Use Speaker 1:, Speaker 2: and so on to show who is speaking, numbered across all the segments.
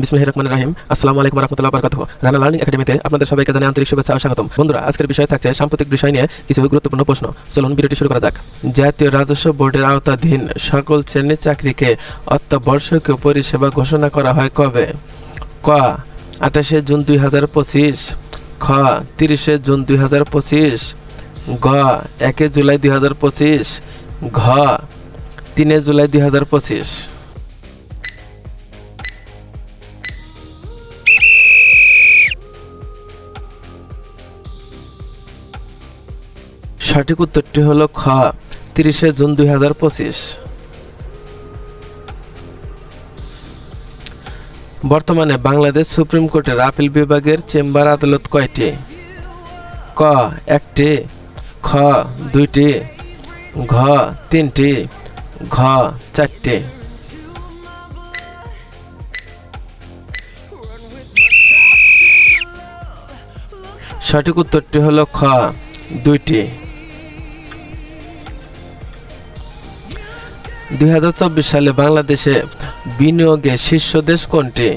Speaker 1: বিসমিল্লাহির রহমানির রহিম। আসসালামু আলাইকুম রহমতুল্লাহ বারকাতুহ। রানা লার্নিং একাডেমিতে আপনাদের সবাইকে জানাই আন্তরিক শুভেচ্ছা ও স্বাগতম। বন্ধুরা, আজকের বিষয় থাকছে সাম্প্রতিক বিষয় নিয়ে কিছু গুরুত্বপূর্ণ প্রশ্ন। চলুন ভিডিওটি শুরু করা যাক। জাতীয় রাজস্ব বোর্ডের আওতাধীন সকল শ্রেণির চাকরিকে অত্যাবশ্যকীয় পরিষেবা ঘোষণা করা হয় কবে? ক, আঠাশে জুন দুই হাজার পঁচিশ। খ, তিরিশে জুন দুই হাজার পঁচিশ। গ, একে জুলাই দুই হাজার পঁচিশ। ঘ, তিনে জুলাই দুই হাজার পঁচিশ। সঠিক উত্তরটি হলো খ, তিরিশে জুন দুই হাজার পঁচিশ। বর্তমানে বাংলাদেশ সুপ্রিম কোর্টের আপিল বিভাগের চেম্বার আদালত কয়টি? ক, একটি, খ, দুইটি, ঘ, তিনটি, ঘ, চারটি। সঠিক উত্তরটি হলো খ, দুইটি। দুই হাজার চব্বিশ সালে বাংলাদেশে বিনিয়োগে শীর্ষ দেশ কোনটি?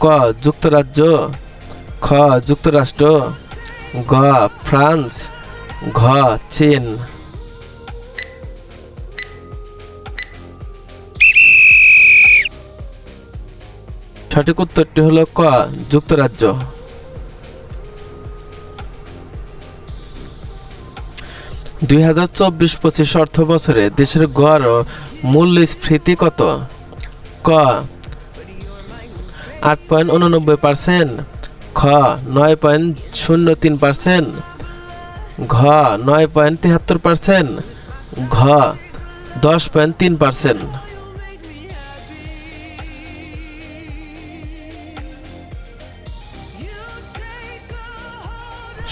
Speaker 1: ক, যুক্তরাজ্য, খ, যুক্তরাষ্ট্র, গ, ফ্রান্স, ঘ, চীন। সঠিক উত্তরটি হলো ক, যুক্তরাজ্য। দুই হাজার চব্বিশ পঁচিশ অর্থ বছরে দেশের গড় মূল্যস্ফীতি কত? ক, আট পয়েন্ট উননব্বই পার্সেন্ট। খ, নয় পয়েন্ট শূন্য তিন পার্সেন্ট। ঘ, নয় পয়েন্ট তিয়াত্তর পার্সেন্ট। ঘ, দশ পয়েন্ট তিন পার্সেন্ট।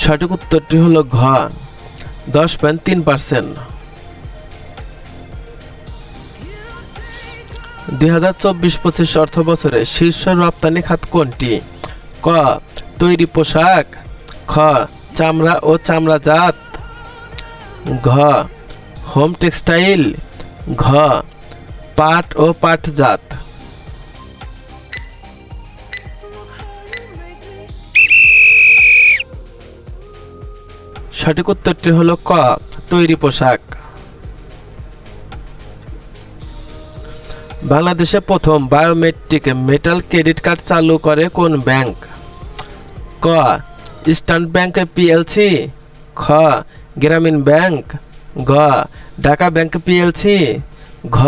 Speaker 1: সঠিক উত্তরটি হলো ঘ। দশ পয়েন্ট তিন পার্সেন্ট। দুই হাজার চব্বিশ পঁচিশ অর্থ বছরে শীর্ষ রপ্তানি খাত কোনটি? ক, তৈরি পোশাক। খ, চামড়া ও চামড়াজাত ঘ, হোম টেক্সটাইল। ঘ, পাট ও পাটজাত সঠিক উত্তরটি হলো ক, তৈরি পোশাক। বাংলাদেশে প্রথম বায়োমেট্রিক মেটাল ক্রেডিট কার্ড চালু করে কোন ব্যাংক? ক, ইস্টার্ন ব্যাংক পিএলসি। খ, গ্রামীণ ব্যাংক। ঘ ঢাকা ব্যাংক পিএলসি। ঘ,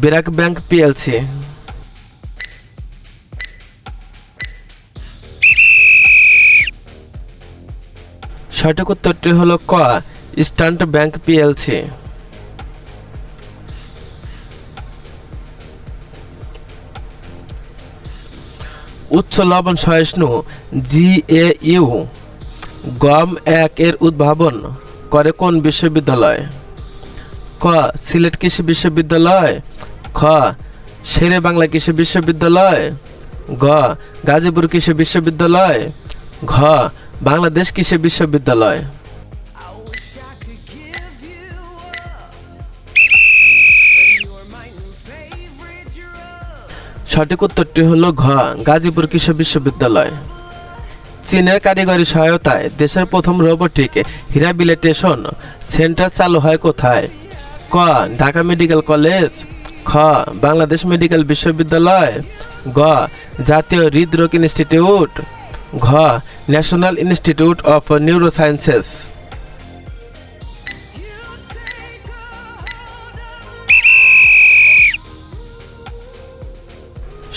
Speaker 1: বিরাক ব্যাংক পিএলসি। সঠিক উত্তরটি হলো ক ইস্টার্ন ব্যাংক পিএলসি। উচ্চ লবণ সহিষ্ণু জিএইউ গম এক এর উদ্ভাবন করে কোন বিশ্ববিদ্যালয়? ক, সিলেট কৃষি বিশ্ববিদ্যালয়। খ, শেরে বাংলা কৃষি বিশ্ববিদ্যালয়। গ, গাজীপুর কৃষি বিশ্ববিদ্যালয়। ঘ বাংলাদেশ কৃষি বিশ্ববিদ্যালয়. সঠিক উত্তরটি হলো ঘ, গাজীপুর কৃষি বিশ্ববিদ্যালয়। চীনের কারিগরি সহায়তায় দেশের প্রথম রোবোটিক হিরাবিলিটেশন সেন্টার চালু হয় কোথায়? ক, ঢাকা মেডিকেল কলেজ। খ, বাংলাদেশ মেডিকেল বিশ্ববিদ্যালয়। গ, জাতীয় হৃদরোগ ইনস্টিটিউট। ঘ ন্যাশনাল ইনস্টিটিউট অফ নিউরোসায়েন্সেস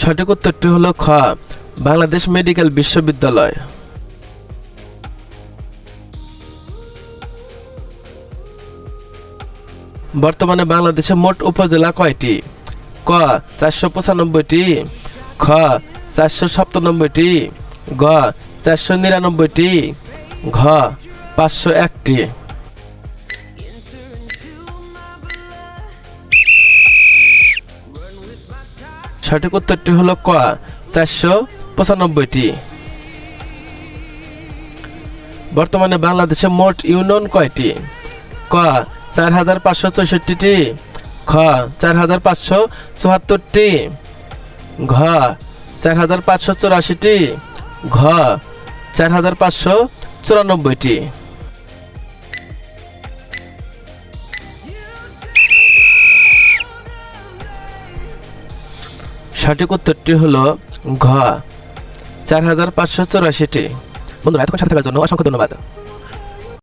Speaker 1: সঠিক উত্তরটি হলো খ, বাংলাদেশ মেডিকেল বিশ্ববিদ্যালয়। বর্তমানে বাংলাদেশে মোট উপজেলা কয়টি? ক, চারশো পঁচানব্বইটি। খ, চারশো সাতানব্বইটি। গ চারশো নিরানব্বইটি। ঘ, পাঁচশো একটি. সঠিক উত্তরটি হলো ক, চারশো পঁচানব্বইটি। বর্তমানে বাংলাদেশে মোট ইউনিয়ন কয়টি? ক চার হাজার পাঁচশো চৌষট্টিটি। খ চার হাজার পাঁচশো চুয়াত্তরটি। ঘ চার হাজার পাঁচশো চুরাশিটি। ঘ চার হাজার পাঁচশো চুরানব্বইটি। সঠিক উত্তরটি হল ঘ চার হাজার পাঁচশো চুরাশিটি। বন্ধুরা, এতক্ষণ সাথে থাকার জন্য অসংখ্য ধন্যবাদ।